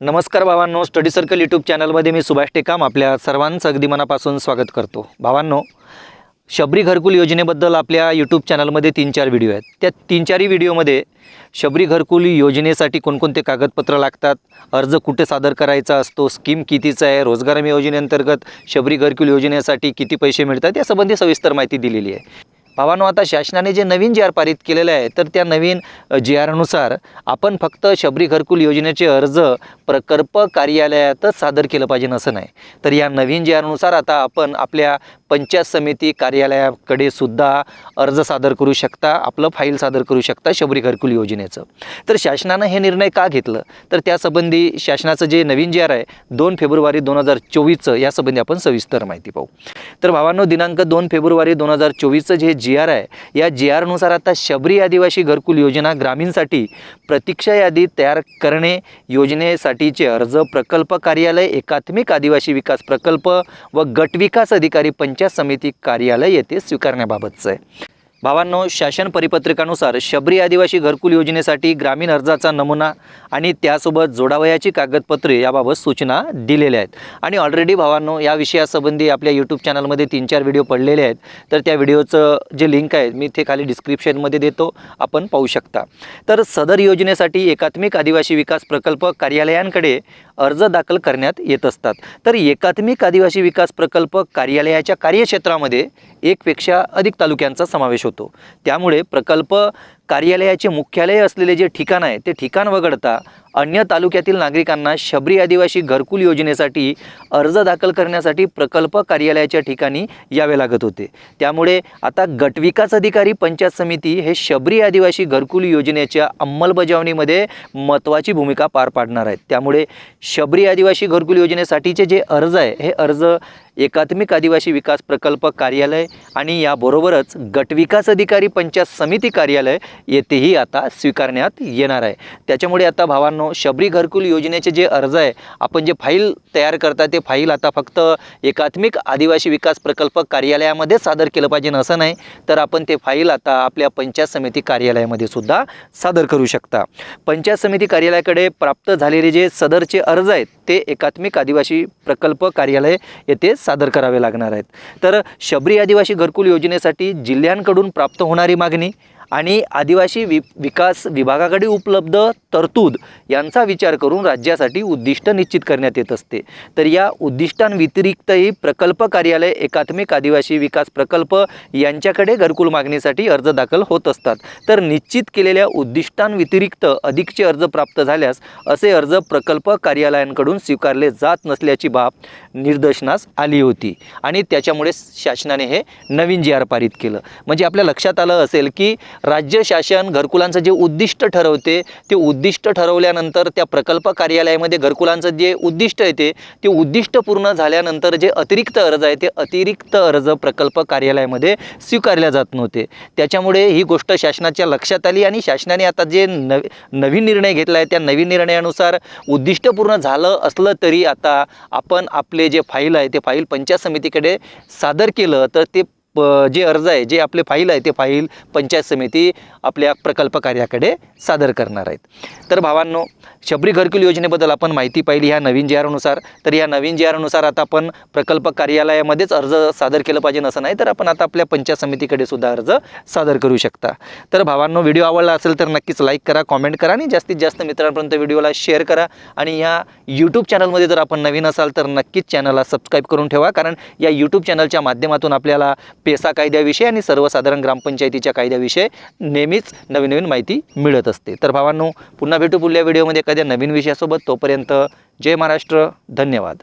नमस्कार भावांनो study circle YouTube चॅनलमध्ये मी सुभाष टेकाम आपल्या सर्वांचं अगदी मनापासून स्वागत करतो. भावांनो शबरी घरकुल योजनेबद्दल आपल्या यूट्यूब चॅनलमध्ये तीन चार व्हिडिओ आहेत. त्या तीन चारही व्हिडिओमध्ये शबरी घरकुल योजनेसाठी कोणकोणते कागदपत्र लागतात अर्ज कुठे सादर करायचा असतो स्कीम कितीचा आहे रोजगार योजनेअंतर्गत शबरी घरकुल योजनेसाठी किती पैसे मिळतात यासंबंधी सविस्तर माहिती दिलेली आहे. भावानो आता शासनाने जे नवीन जी आर पारित केलेलं आहे तर त्या नवीन जी आरनुसार आपण फक्त शबरी घरकुल योजनेचे अर्ज प्रकल्प कार्यालयातच सादर केलं पाहिजे असं नाही. तर या नवीन जी आरनुसार आता आपण आपल्या पंचायत समिती कार्यालयाकडे सुद्धा अर्ज सादर करू शकता आपलं फाईल सादर करू शकता शबरी घरकुल योजनेचं. तर शासनानं हे निर्णय का घेतलं? तर त्यासंबंधी शासनाचं जे नवीन जी आर आहे दोन फेब्रुवारी दोन हजार चोवीसचं यासंबंधी आपण सविस्तर माहिती पाहू. तर भावांनो दिनांक दोन फेब्रुवारी दोन हजार चोवीसचं जे जी आर आहे या जी आरनुसार आता शबरी आदिवासी घरकुल योजना ग्रामीणसाठी प्रतीक्षा यादी तयार करणे योजनेसाठीचे अर्ज प्रकल्प कार्यालय एकात्मिक आदिवासी विकास प्रकल्प व गट विकास अधिकारी पंचायत समिती कार्यालय येथे स्वीकारण्याबाबतचं आहे. भावांनो शासन परिपत्रकानुसार शबरी आदिवासी घरकुल योजनेसाठी ग्रामीण अर्जाचा नमुना आणि त्यासोबत जोडावयाची कागदपत्रे याबाबत सूचना दिलेल्या आहेत. आणि ऑलरेडी भावांनो या विषयासंबंधी आपल्या यूट्यूब चॅनलमध्ये तीन चार व्हिडिओ पडलेले आहेत. तर त्या व्हिडिओचं जे लिंक आहे मी ते खाली डिस्क्रिप्शनमध्ये देतो. आपण पाहू शकता. तर सदर योजनेसाठी एकात्मिक आदिवासी विकास प्रकल्प कार्यालयांकडे अर्ज दाखल करण्यात येत असतात. तर एकात्मिक आदिवासी विकास प्रकल्प कार्यालयाच्या कार्यक्षेत्रामध्ये एकपेक्षा अधिक तालुक्यांचा समावेश होतो. होतो. त्यामुळे प्रकल्प कार्यालयाचे मुख्यालय असलेले जे ठिकाण आहे ते ठिकाण वगळता अन्य तालुक्यातील नागरिकांना शबरी आदिवासी घरकुल योजनेसाठी अर्ज दाखल करण्यासाठी प्रकल्प कार्यालयाच्या ठिकाणी यावे लागत होते. त्यामुळे आता गटविकास अधिकारी पंचायत समिती हे शबरी आदिवासी घरकुल योजनेच्या अंमलबजावणीमध्ये महत्त्वाची भूमिका पार पाडणार आहेत. त्यामुळे शबरी आदिवासी घरकुल योजनेसाठीचे जे अर्ज आहे हे अर्ज एकात्मिक आदिवासी विकास प्रकल्प कार्यालय आणि याबरोबरच गटविकास अधिकारी पंचायत समिती कार्यालय येथेही आता स्वीकारण्यात येणार आहे. त्याच्यामुळे आता भावांनो शबरी घरकुल योजनेचे जे अर्ज आहे आपण जे फाईल तयार करता ते फाईल आता फक्त एकात्मिक आदिवासी विकास प्रकल्प कार्यालयामध्ये सादर केलं पाहिजे असं नाही तर आपण ते फाईल आता आपल्या पंचायत समिती कार्यालयामध्ये सुद्धा सादर करू शकता. पंचायत समिती कार्यालयाकडे प्राप्त झालेले जे सदरचे अर्ज आहेत ते एकात्मिक आदिवासी प्रकल्प कार्यालय येथे सादर करावे लागणार आहेत. तर शबरी आदिवासी घरकुल योजनेसाठी जिल्ह्यांकडून प्राप्त होणारी मागणी आणि आदिवासी वि विकास विभागाकडे उपलब्ध तरतूद यांचा विचार करून राज्यासाठी उद्दिष्ट निश्चित करण्यात येत असते. तर या उद्दिष्टांव्यतिरिक्तही प्रकल्प कार्यालय एकात्मिक आदिवासी विकास प्रकल्प यांच्याकडे घरकुल मागणीसाठी अर्ज दाखल होत असतात. तर निश्चित केलेल्या उद्दिष्टांव्यतिरिक्त अधिकचे अर्ज प्राप्त झाल्यास असे अर्ज प्रकल्प कार्यालयांकडून स्वीकारले जात नसल्याची बाब निदर्शनास आली होती. आणि त्याच्यामुळे शासनाने हे नवीन जी आर पारित केलं. म्हणजे आपल्या लक्षात आलं असेल की राज्य शासन घरकुलांचं जे उद्दिष्ट ठरवते ते उद्दिष्ट ठरवल्यानंतर त्या प्रकल्प कार्यालयामध्ये घरकुलांचं जे उद्दिष्ट येते ते उद्दिष्ट पूर्ण झाल्यानंतर जे अतिरिक्त अर्ज आहे ते अतिरिक्त अर्ज प्रकल्प कार्यालयामध्ये स्वीकारल्या जात नव्हते. त्याच्यामुळे ही गोष्ट शासनाच्या लक्षात आली आणि शासनाने आता जे नव नवीन निर्णय घेतला आहे त्या नवीन निर्णयानुसार उद्दिष्ट पूर्ण झालं असलं तरी आता आपण आपले जे फाईल आहे ते फाईल पंचायत समितीकडे सादर केलं तर ते प जे अर्ज आहे जे आपले फाईल आहे ते फाईल पंचायत समिती आपल्या प्रकल्प कार्याकडे सादर करणार आहेत. तर भावांनो शबरी घरकुल योजनेबद्दल आपण माहिती पाहिली ह्या नवीन जी आरनुसार तर या नवीन जी आरनुसार आता आपण प्रकल्प कार्यालयामध्येच अर्ज सादर केलं पाहिजे असं नाही तर आपण आता आपल्या पंचायत समितीकडे सुद्धा अर्ज सादर करू शकता. तर भावांनो व्हिडिओ आवडला असेल तर नक्कीच लाईक करा कॉमेंट करा आणि जास्तीत जास्त मित्रांपर्यंत व्हिडिओला शेअर करा. आणि ह्या यूट्यूब चॅनलमध्ये जर आपण नवीन असाल तर नक्कीच चॅनलला सबस्क्राईब करून ठेवा कारण या यूट्यूब चॅनलच्या माध्यमातून आपल्याला पेसा कायद्याविषयी आणि सर्वसाधारण ग्रामपंचायतीच्या कायद्याविषयी नेहमीच नवीन नवीन माहिती मिळत असते. तर भावांनो पुन्हा भेटू पुढल्या व्हिडिओमध्ये एखाद्या नवीन विषयासोबत तोपर्यंत जय महाराष्ट्र धन्यवाद.